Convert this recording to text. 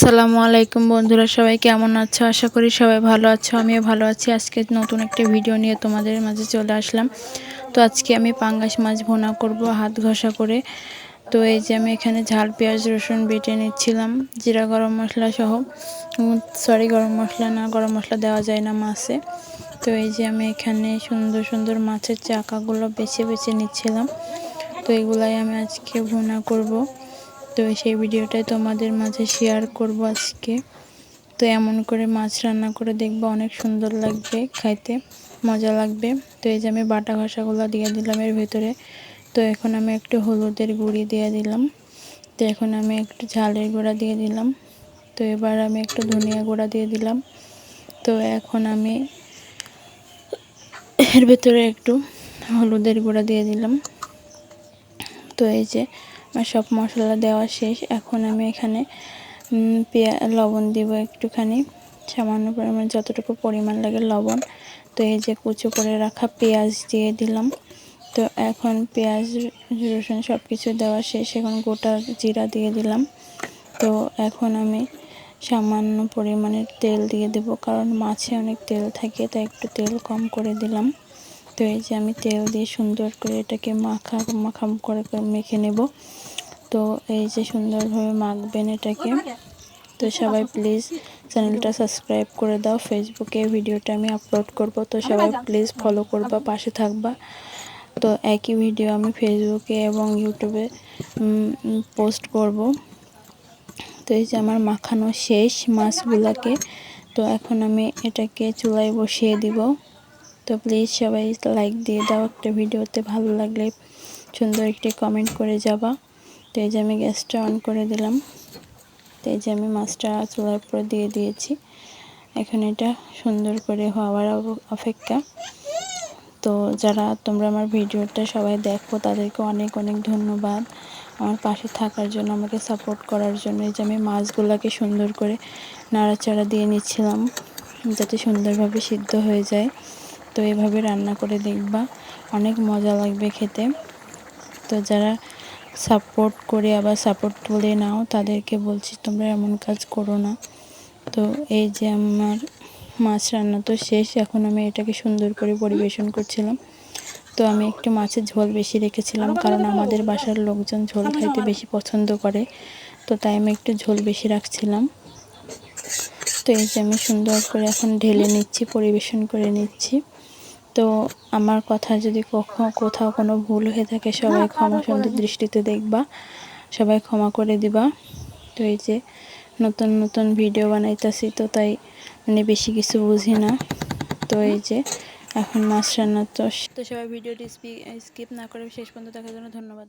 সালামু আলাইকুম বন্ধুরা, সবাই কেমন আছো? আশা করি সবাই ভালো আছো, আমিও ভালো আছি। আজকে নতুন একটা ভিডিও নিয়ে তোমাদের মাঝে চলে আসলাম। তো আজকে আমি পাঙ্গাস মাছ ভোনা করব, হাত ঘষা করে। তো এই যে আমি এখানে ঝাল, পেঁয়াজ, রসুন বেটে নিচ্ছিলাম, জিরা, গরম মশলা সহ। সরি গরম মশলা না, গরম মশলা দেওয়া যায় না মাছে। তো এই যে আমি এখানে সুন্দর সুন্দর মাছের চাকাগুলো বেছে বেছে নিচ্ছিলাম। তো এগুলাই আমি আজকে ভোনা করব। তো সেই ভিডিওটাই তোমাদের মাঝে শেয়ার করব আজকে। তো এমন করে মাছ রান্না করে দেখব, অনেক সুন্দর লাগবে খাইতে, মজা লাগবে। তো এই যে আমি বাটা ঘষাগুলো দিয়ে দিলাম এর ভেতরে। তো এখন আমি একটু হলুদের গুঁড়ি দিয়ে দিলাম। তো এখন আমি একটু ঝালের গুঁড়া দিয়ে দিলাম। তো এবার আমি একটু ধনিয়া গুঁড়া দিয়ে দিলাম। তো এখন আমি এর ভেতরে একটু হলুদের গুঁড়া দিয়ে দিলাম। তো এই যে আমার সব মশলা দেওয়া শেষ। এখন আমি এখানে পেঁয়া, লবণ দিব একটুখানি, সামান্য পরিমাণ, যতটুকু পরিমাণ লাগে লবণ। তো এই যে কুচো করে রাখা পেঁয়াজ দিয়ে দিলাম। তো এখন পেঁয়াজ, রসুন সব কিছু দেওয়া শেষ। এখন গোটা জিরা দিয়ে দিলাম। তো এখন আমি সামান্য পরিমাণের তেল দিয়ে দেব, কারণ মাছে অনেক তেল থাকে, তাই একটু তেল কম করে দিলাম। তো এই যে আমি তেল দিয়ে সুন্দর করে এটাকে মাখা মাখা করে মেখে নেব। তো এই যে সুন্দরভাবে মাখবেন এটাকে। তো সবাই প্লিজ চ্যানেলটা সাবস্ক্রাইব করে দাও। ফেসবুকে ভিডিওটা আমি আপলোড করব। তো সবাই প্লিজ ফলো করবা, পাশে থাকবা। তো একই ভিডিও আমি ফেসবুকে এবং ইউটিউবে পোস্ট করব। তো এই যে আমার মাখানো শেষ মাছগুলোকে। তো এখন আমি এটাকে চুলায় বসিয়ে দিব। তো প্লিজ সবাই লাইক দিয়ে দাও একটা ভিডিওতে, ভালো লাগলে সুন্দর একটি কমেন্ট করে যাবা। তো এই যে আমি গ্যাসটা অন করে দিলাম। তো এই যে আমি মাছটা চুলার উপরে দিয়ে দিয়েছি। এখন এটা সুন্দর করে হওয়ার অপেক্ষা। তো যারা তোমরা আমার ভিডিওটা সবাই দেখো, তাদেরকে অনেক অনেক ধন্যবাদ। আমার পাশে থাকার জন্য, আমাকে সাপোর্ট করার জন্য। এই যে আমি মাছগুলোকে সুন্দর করে নাড়াচাড়া দিয়ে নিচ্ছিলাম, যাতে সুন্দরভাবে সিদ্ধ হয়ে যায়। তো এভাবে রান্না করে দেখবা। অনেক মজা লাগবে খেতে। তো যারা সাপোর্ট করে আবার সাপোর্ট তুলে নাও, তাদেরকে বলছি তোমরা এমন কাজ করো না। তো এই যে আমার মাছ রান্না তো শেষ, এখন আমি এটাকে সুন্দর করে পরিবেশন করছিলাম। তো আমি একটু মাছের ঝোল বেশি রেখেছিলাম, কারণ আমাদের বাসার লোকজন ঝোল খাইতে বেশি পছন্দ করে। তো তাই আমি একটু ঝোল বেশি রাখছিলাম। তো এই যে আমি সুন্দর করে এখন ঢেলে নিচ্ছি, পরিবেশন করে নিচ্ছি। তো আমার কথা যদি কখনো কোথাও কোনো ভুল হয়ে থাকে, সবাই ক্ষমা সুন্দর দৃষ্টিতে দেখবা, সবাই ক্ষমা করে দিবা। তো এই যে নতুন নতুন ভিডিও বানাইতেছি তো তাই মানে বেশি কিছু বুঝি না। তো এই যে এখন মাছ রান্না তো তো সবাই ভিডিওটি স্কিপ না করে শেষ পর্যন্ত দেখার জন্য ধন্যবাদ।